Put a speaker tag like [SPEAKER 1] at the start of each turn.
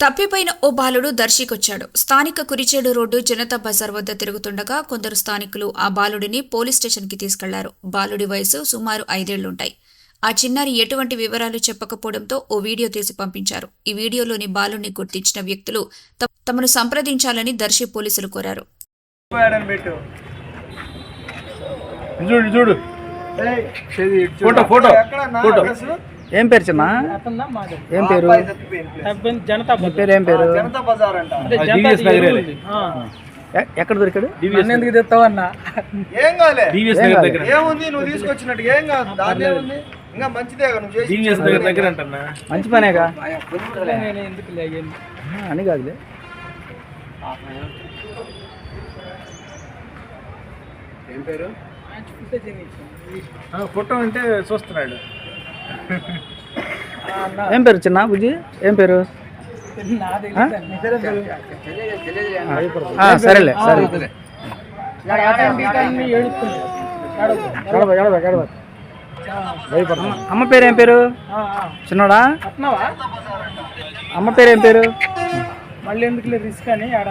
[SPEAKER 1] తప్పిపోయిన ఓ బాలుడు దర్శికొచ్చాడు. స్థానిక కురిచేడు రోడ్డు జనతా బజార్ వద్ద తిరుగుతుండగా కొందరు స్థానికులు ఆ బాలుడిని పోలీస్ స్టేషన్కి తీసుకెళ్ళారు. బాలుడి వయసు సుమారు ఐదేళ్ళుంటాయి. ఆ చిన్నారి ఎటువంటి వివరాలు చెప్పకపోవడంతో ఓ వీడియో తీసి పంపించారు. ఈ వీడియోలోని బాలుడిని గుర్తించిన వ్యక్తులు తమను సంప్రదించాలని దర్శి పోలీసులు కోరారు.
[SPEAKER 2] ఫోటో, ఫోటో,
[SPEAKER 3] ఎక్కడన్నా
[SPEAKER 2] ఫోటో.
[SPEAKER 4] ఏం పేరు చిన్న? ఏం పేరు.
[SPEAKER 5] జనతా
[SPEAKER 4] పేరు ఏం పేరు? ఎక్కడ దొరికాడు?
[SPEAKER 5] ఎందుకు తెస్తావన్నా
[SPEAKER 3] ఏం కాలే
[SPEAKER 4] ఏం
[SPEAKER 3] ఏముంది? నువ్వు తీసుకొచ్చినట్టు ఏం కాదు. దాని ఇంకా మంచిదే నువ్వు చేసి
[SPEAKER 2] డివిఎస్ నగర్ దగ్గర అంటన్నా?
[SPEAKER 4] మంచి పనేగా? అని కాదులే.
[SPEAKER 2] ఆ, ఫోటో అంటే చూస్తున్నాడు.
[SPEAKER 4] ఏం పేరు చిన్న బుజ్జి? ఏం పేరు? సరేలే సరే. అమ్మ పేరు ఏం పేరు? చిన్నోడా?
[SPEAKER 5] అట్నావా
[SPEAKER 4] అమ్మ పేరు ఏం పేరు?
[SPEAKER 5] మళ్ళీ ఎందుకు రిస్క్ అని ఆడ